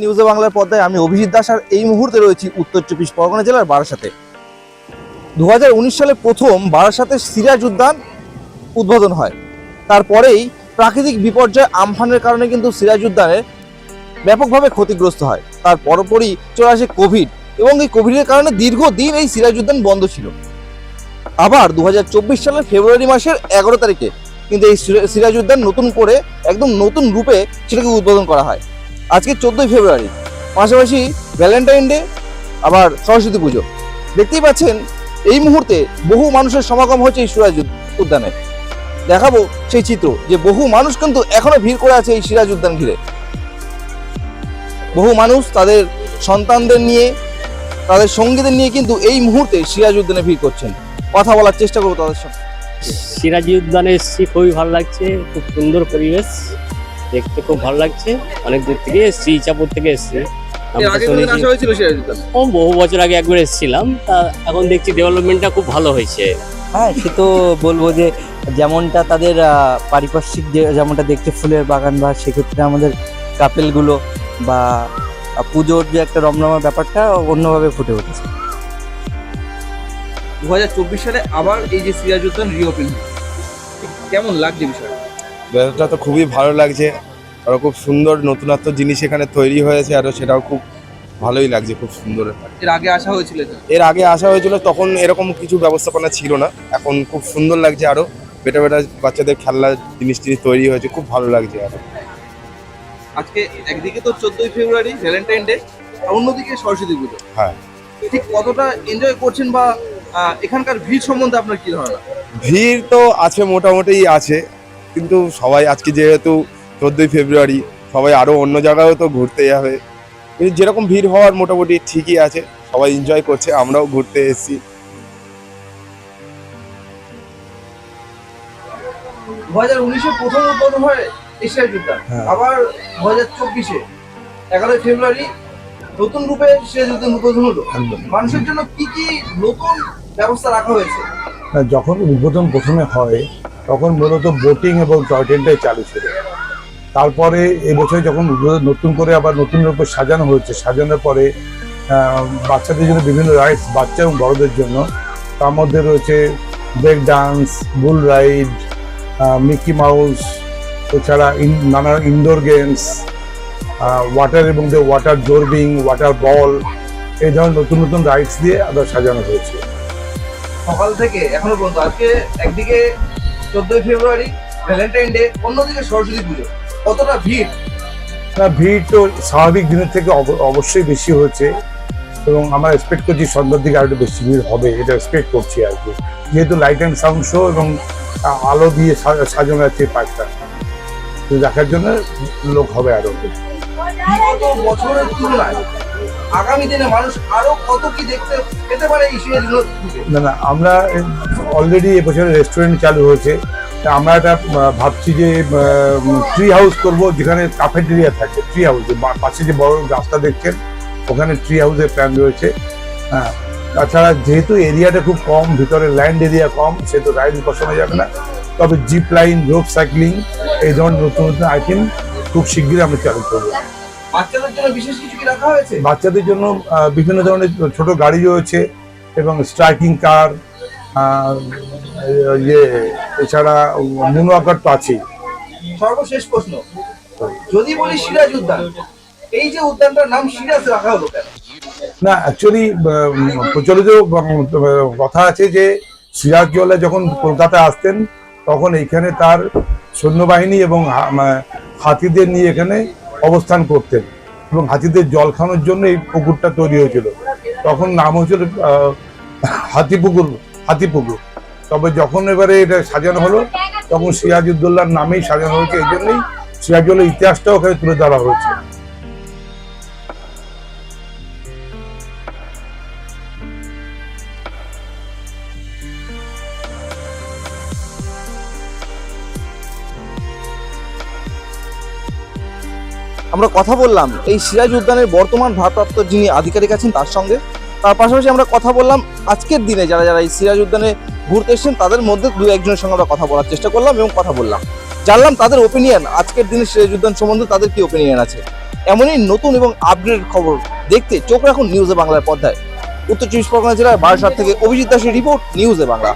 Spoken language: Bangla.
নিউজে বাংলার পর্দায় আমি অভিজিৎ দাস আর এই মুহূর্তে রয়েছি উত্তর চব্বিশ পরগনা জেলার বারাসাতে। দু হাজার উনিশ সালে প্রথম বারাসাতে সিরাজ উদ্যান উদ্বোধন হয়। তারপরেই প্রাকৃতিক বিপর্যয় আমফানের কারণে কিন্তু সিরাজ উদ্যানে ব্যাপকভাবে ক্ষতিগ্রস্ত হয়। তার পরপরই চলে আসে কোভিড এবং এই কোভিডের কারণে দীর্ঘদিন এই সিরাজ উদ্যান বন্ধ ছিল। আবার দু হাজার চব্বিশ সালের ফেব্রুয়ারি মাসের এগারো তারিখে কিন্তু এই সিরাজ উদ্যান নতুন করে একদম নতুন রূপে সেটাকে উদ্বোধন করা হয়। আজকে চোদ্দোই ফেব্রুয়ারি, পাশাপাশি ভ্যালেন্টাইন ডে আবার সরস্বতী পুজো। দেখতেই পাচ্ছেন, এই মুহূর্তে বহু মানুষের সমাগম হচ্ছে এই সিরাজ উদ- উদ্যানে। দেখাবো সেই চিত্র, যে বহু মানুষ কিন্তু এখনও ভিড় করে আছে এই সিরাজ উদ্যান ঘিরে। বহু মানুষ তাদের সন্তানদের নিয়ে, তাদের সঙ্গীদের নিয়ে কিন্তু এই মুহূর্তে সিরাজ উদ্যানে ভিড় করছেন। কথা বলার চেষ্টা করব তাদের সঙ্গে। সিরাজি উদ্যানে এসেছি, খুবই ভালো লাগছে, খুব সুন্দর পরিবেশ। দেখতে খুব ভালো লাগছে। অনেক দূর থেকে এসেছি ইচাপুর থেকে এসেছি। ও বহু বছর আগে একবার এসেছিলাম। তা এখন দেখছি ডেভেলপমেন্টটা খুব ভালো হয়েছে। হ্যাঁ সে তো বলব যে যেমনটা তাদের পারিপার্শ্বিক যেমনটা দেখতে ফুলের বাগান বা সেক্ষেত্রে আমাদের কাপেলগুলো বা পুজোর যে একটা রমরমা ব্যাপারটা অন্যভাবে ফুটে উঠেছে। দু হাজার চব্বিশ সালে আবার এই যে সিরাজ উদ্যান রিওপেন কেমন লাগছে বিষয়টা? ব্যাপারটা তো খুবই ভালো লাগছে। আরও খুব সুন্দর নতুনত্ব জিনিস এখানে তৈরি হয়েছে আরও সেটাও খুব ভালোই লাগছে খুব সুন্দর এর আগে আসা হয়েছিল এর আগে আসা হয়েছিল তখন এরকম কিছু ব্যবস্থাপনা ছিল না। এখন খুব সুন্দর লাগছে আরও বেটা বেটা বাচ্চাদের খেলনার জিনিস টিনিস তৈরি হয়েছে খুব ভালো লাগছে আরও। আজকে একদিকে তো চোদ্দই ফেব্রুয়ারি ভ্যালেন্টাইন ডে আর অন্যদিকে সরস্বতী পুজো। হ্যাঁ। ঠিক কতটা এনজয় করছেন বা এখানকার ভিড় সম্বন্ধে আপনার কি ধারণা? ভিড় তো আছে মোটামুটি আছে। কিন্তু সবাই আজকে যেহেতু চোদ্দোই ফেব্রুয়ারি সবাই আরও অন্য জায়গায়ও তো ঘুরতে যাবে। কিন্তু যেরকম ভিড় হওয়ার মোটামুটি ঠিকই আছে সবাই এনজয় করছে আমরাও ঘুরতে এসেছি। দু হাজার উনিশে প্রথম উদ্বোধন হয় এশিয়া হ্যাঁ। আবার দু হাজার চব্বিশে এগারোই ফেব্রুয়ারি নতুন রূপে উদ্বোধন হলো। মানুষের জন্য কি কি নতুন ব্যবস্থা রাখা হয়েছে? যখন উদ্বোধন প্রথমে হয় তখন মূলত বোটিং এবং টয় ট্রেনটাই চালু ছিল। তারপরে এবছর যখন নতুন করে আবার নতুন রূপে সাজানো হয়েছে, সাজানোর পরে বাচ্চাদের জন্য বিভিন্ন রাইডস বাচ্চা এবং বড়দের জন্য। তার মধ্যে রয়েছে break dance bull ride Mickey Mouse এছাড়া নানা ইনডোর গেমস ওয়াটার এবং ওয়াটার জোরবিং ওয়াটার বল এই ধরনের নতুন নতুন রাইডস দিয়ে আবার সাজানো হয়েছে। সকাল থেকে এখনও পর্যন্ত, আজকে একদিকে চোদ্দই ফেব্রুয়ারি ভ্যালেন্টাইন ডে অন্যদিকে সরস্বতী পুজো। কতটা ভিড়? না ভিড় তো স্বাভাবিক দিনের থেকে অব- অবশ্যই বেশি হয়েছে এবং আমরা এক্সপেক্ট করছি সন্ধ্যার দিকে আরেকটু বেশি ভিড় হবে এটা এক্সপেক্ট করছি আর কি। যেহেতু লাইট অ্যান্ড সাউন্ড শো এবং আলো দিয়ে সাজানো আছে পার্কটা তো দেখার জন্য লোক হবে আরও। বছরের তুলনায় আগামী দিনে মানুষ আরও কত কি দেখতে পেতে পারে না না আমরা অলরেডি এবছর রেস্টুরেন্ট চালু হয়েছে। আমরা আহ, ভাবছি যে ট্রি হাউস করব যেখানে কাফেটেরিয়া থাকে ট্রি হাউস পাশে যে বড় রাস্তা দেখছেন ওখানে ট্রি হাউসের প্ল্যান রয়েছে। হ্যাঁ তাছাড়া যেহেতু এরিয়াটা খুব কম ভিতরে ল্যান্ড এরিয়া কম সেহেতু রাইড বসানো যাবে না। তবে জিপ লাইন রোপ সাইক্লিং এই ধরনের নতুন নতুন আইটেম খুব শিগগিরই আমরা চালু করব। বাচ্চাদের জন্য বিশেষ কিছু কি রাখা হয়েছে? বাচ্চাদের জন্য বিভিন্ন ধরনের ছোট গাড়ি রয়েছে এবং স্ট্রাইকিং কার ইয়ে এছাড়া মুনওয়াকার তো আছেই। সর্বশেষ প্রশ্ন। যদি বলি সিরাজ উদ্যান এই যে উদ্যানটার নাম সিরাজ রাখা হলো কেন? না অ্যাকচুয়ালি প্রচলিত কথা আছে যে সিরাজজৌলা যখন কলকাতা আসতেন তখন এইখানে তার সৈন্যবাহিনী এবং হাতিদের নিয়ে এখানে অবস্থান করতেন এবং হাতিদের জল খাওয়ানোর জন্য এই পুকুরটা তৈরি হয়েছিল। তখন নাম হয়েছিল হাতি পুকুর হাতি পুকুর তবে যখন এবারে এটা সাজানো হলো, তখন সিরাজউদ্দৌলার নামেই সাজানো হয়েছে, এই জন্যই সিরাজউদ্দৌলার ইতিহাসটাও ওখানে তুলে ধরা হয়েছে। আমরা কথা বললাম এই সিরাজ উদ্যানের বর্তমান ভারপ্রাপ্ত যিনি আধিকারিক আছেন তার সঙ্গে। তার পাশাপাশি আমরা কথা বললাম আজকের দিনে যারা যারা এই সিরাজ উদ্যানে ঘুরতে এসেছেন, তাদের মধ্যে দু একজনের সঙ্গে আমরা কথা বলার চেষ্টা করলাম এবং কথা বললাম। জানলাম তাদের ওপিনিয়ন আজকের দিনে সিরাজ উদ্যান সম্বন্ধে তাদের কি ওপিনিয়ন আছে? এমনই নতুন এবং আপডেট খবর দেখতে চোখ রাখুন নিউজে বাংলার পর্দায়। উত্তর চব্বিশ পরগনা জেলার বারাসাত থেকে অভিজিৎ দাসের রিপোর্ট নিউজে বাংলা।